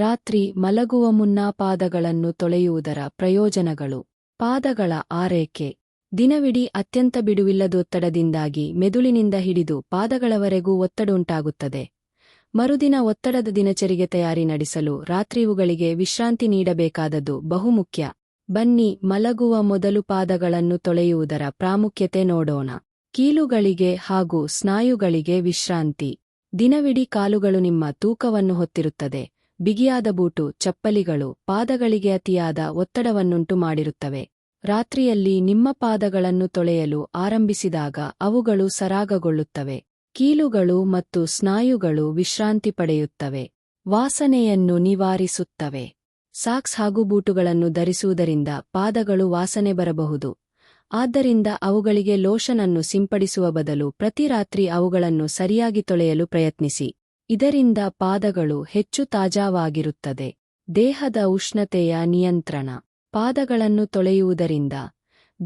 ರಾತ್ರಿ ಮಲಗುವ ಮುನ್ನ ಪಾದಗಳನ್ನು ತೊಳೆಯುವುದರ ಪ್ರಯೋಜನಗಳು. ಪಾದಗಳ ಆರೈಕೆ. ದಿನವಿಡೀ ಅತ್ಯಂತ ಬಿಡುವಿಲ್ಲದೊತ್ತಡದಿಂದಾಗಿ ಮೆದುಳಿನಿಂದ ಹಿಡಿದು ಪಾದಗಳವರೆಗೂ ಒತ್ತಡುಂಟಾಗುತ್ತದೆ ಮರುದಿನ ಒತ್ತಡದ ದಿನಚರಿಗೆ ತಯಾರಿ ನಡೆಸಲು ರಾತ್ರಿವುಗಳಿಗೆ ವಿಶ್ರಾಂತಿ ನೀಡಬೇಕಾದದ್ದು ಬಹುಮುಖ್ಯ. ಬನ್ನಿ ಮಲಗುವ ಮೊದಲು ಪಾದಗಳನ್ನು ತೊಳೆಯುವುದರ ಪ್ರಾಮುಖ್ಯತೆ ನೋಡೋಣ. ಕೀಲುಗಳಿಗೆ ಹಾಗೂ ಸ್ನಾಯುಗಳಿಗೆ ವಿಶ್ರಾಂತಿ. ದಿನವಿಡೀ ಕಾಲುಗಳು ನಿಮ್ಮ ತೂಕವನ್ನು ಹೊತ್ತಿರುತ್ತದೆ. ಬಿಗಿಯಾದ ಬೂಟು, ಚಪ್ಪಲಿಗಳು, ಪಾದಗಳಿಗೆ ಅತಿಯಾದ ಒತ್ತಡವನ್ನುಂಟು ಮಾಡಿರುತ್ತವೆ. ರಾತ್ರಿಯಲ್ಲಿ ನಿಮ್ಮ ಪಾದಗಳನ್ನು ತೊಳೆಯಲು ಆರಂಭಿಸಿದಾಗ ಅವುಗಳು ಸರಾಗಗೊಳ್ಳುತ್ತವೆ. ಕೀಲುಗಳು ಮತ್ತು ಸ್ನಾಯುಗಳು ವಿಶ್ರಾಂತಿ ಪಡೆಯುತ್ತವೆ. ವಾಸನೆಯನ್ನು ನಿವಾರಿಸುತ್ತವೆ. ಸಾಕ್ಸ್ ಹಾಗೂ ಬೂಟುಗಳನ್ನು ಧರಿಸುವುದರಿಂದ ಪಾದಗಳು ವಾಸನೆ ಬರಬಹುದು. ಆದ್ದರಿಂದ ಅವುಗಳಿಗೆ ಲೋಷನನ್ನು ಸಿಂಪಡಿಸುವ ಬದಲು ಪ್ರತಿ ರಾತ್ರಿ ಅವುಗಳನ್ನು ಸರಿಯಾಗಿ ತೊಳೆಯಲು ಪ್ರಯತ್ನಿಸಿ. ಇದರಿಂದ ಪಾದಗಳು ಹೆಚ್ಚು ತಾಜಾವಾಗಿರುತ್ತದೆ. ದೇಹದ ಉಷ್ಣತೆಯ ನಿಯಂತ್ರಣ. ಪಾದಗಳನ್ನು ತೊಳೆಯುವುದರಿಂದ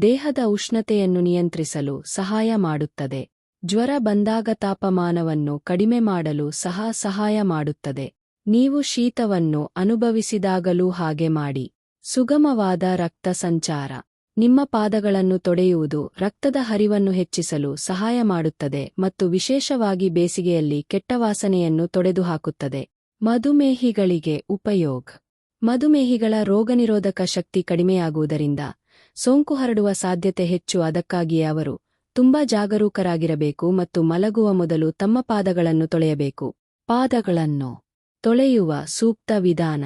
ದೇಹದ ಉಷ್ಣತೆಯನ್ನು ನಿಯಂತ್ರಿಸಲು ಸಹಾಯ ಮಾಡುತ್ತದೆ. ಜ್ವರ ಬಂದಾಗ ತಾಪಮಾನವನ್ನು ಕಡಿಮೆ ಮಾಡಲು ಸಹ ಸಹಾಯ ಮಾಡುತ್ತದೆ. ನೀವು ಶೀತವನ್ನು ಅನುಭವಿಸಿದಾಗಲೂ ಹಾಗೆ ಮಾಡಿ. ಸುಗಮವಾದ ರಕ್ತ ಸಂಚಾರ. ನಿಮ್ಮ ಪಾದಗಳನ್ನು ತೊಡೆಯುವುದು ರಕ್ತದ ಹರಿವನ್ನು ಹೆಚ್ಚಿಸಲು ಸಹಾಯ ಮಾಡುತ್ತದೆ ಮತ್ತು ವಿಶೇಷವಾಗಿ ಬೇಸಿಗೆಯಲ್ಲಿ ಕೆಟ್ಟ ವಾಸನೆಯನ್ನು ತೊಡೆದುಹಾಕುತ್ತದೆ. ಮಧುಮೇಹಿಗಳಿಗೆ ಉಪಯೋಗ. ಮಧುಮೇಹಿಗಳ ರೋಗನಿರೋಧಕ ಶಕ್ತಿ ಕಡಿಮೆಯಾಗುವುದರಿಂದ ಸೋಂಕು ಹರಡುವ ಸಾಧ್ಯತೆ ಹೆಚ್ಚು. ಅದಕ್ಕಾಗಿಯೇ ಅವರು ತುಂಬಾ ಜಾಗರೂಕರಾಗಿರಬೇಕು ಮತ್ತು ಮಲಗುವ ಮೊದಲು ತಮ್ಮ ಪಾದಗಳನ್ನು ತೊಳೆಯಬೇಕು. ಪಾದಗಳನ್ನು ತೊಳೆಯುವ ಸೂಕ್ತ ವಿಧಾನ.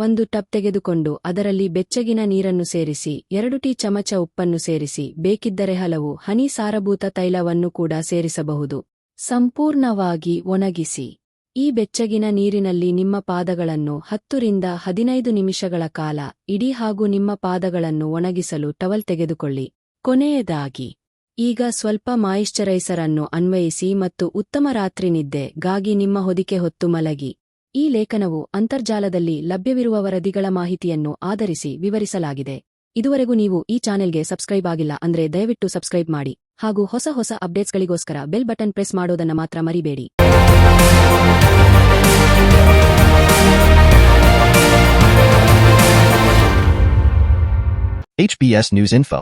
ಒಂದು ಟಬ್ ತೆಗೆದುಕೊಂಡು ಅದರಲ್ಲಿ ಬೆಚ್ಚಗಿನ ನೀರನ್ನು ಸೇರಿಸಿ, ಎರಡು ಟೀ ಚಮಚ ಉಪ್ಪನ್ನು ಸೇರಿಸಿ, ಬೇಕಿದ್ದರೆ ಹಲವು ಹನಿ ಸಾರಭೂತ ತೈಲವನ್ನು ಕೂಡ ಸೇರಿಸಬಹುದು. ಸಂಪೂರ್ಣವಾಗಿ ಒಣಗಿಸಿ. ಈ ಬೆಚ್ಚಗಿನ ನೀರಿನಲ್ಲಿ ನಿಮ್ಮ ಪಾದಗಳನ್ನು ಹತ್ತರಿಂದ ಹದಿನೈದು ನಿಮಿಷಗಳ ಕಾಲ ಇಡೀ ಹಾಗೂ ನಿಮ್ಮ ಪಾದಗಳನ್ನು ಒಣಗಿಸಲು ಟವಲ್ ತೆಗೆದುಕೊಳ್ಳಿ. ಕೊನೆಯದಾಗಿ, ಈಗ ಸ್ವಲ್ಪ ಮಾಯಿಶ್ಚರೈಸರ್ ಅನ್ನು ಅನ್ವಯಿಸಿ ಮತ್ತು ಉತ್ತಮ ರಾತ್ರಿ ನಿದ್ದೆ, ಗಾಗಿ ನಿಮ್ಮ ಹೊದಿಕೆ ಹೊತ್ತು ಮಲಗಿ. ಈ ಲೇಖನವು ಅಂತರ್ಜಾಲದಲ್ಲಿ ಲಭ್ಯವಿರುವ ವರದಿಗಳ ಮಾಹಿತಿಯನ್ನು ಆಧರಿಸಿ ವಿವರಿಸಲಾಗಿದೆ ಇದುವರೆಗೂ ನೀವು ಈ ಚಾನೆಲ್ಗೆ ಸಬ್ಸ್ಕ್ರೈಬ್ ಆಗಿಲ್ಲ ಅಂದ್ರೆ ದಯವಿಟ್ಟು ಸಬ್ಸ್ಕ್ರೈಬ್ ಮಾಡಿ ಹಾಗೂ ಹೊಸ ಹೊಸ ಅಪ್ಡೇಟ್ಸ್ಗಳಿಗೋಸ್ಕರ ಬೆಲ್ ಬಟನ್ ಪ್ರೆಸ್ ಮಾಡೋದನ್ನ ಮಾತ್ರ ಮರಿಬೇಡಿ HBS News Info.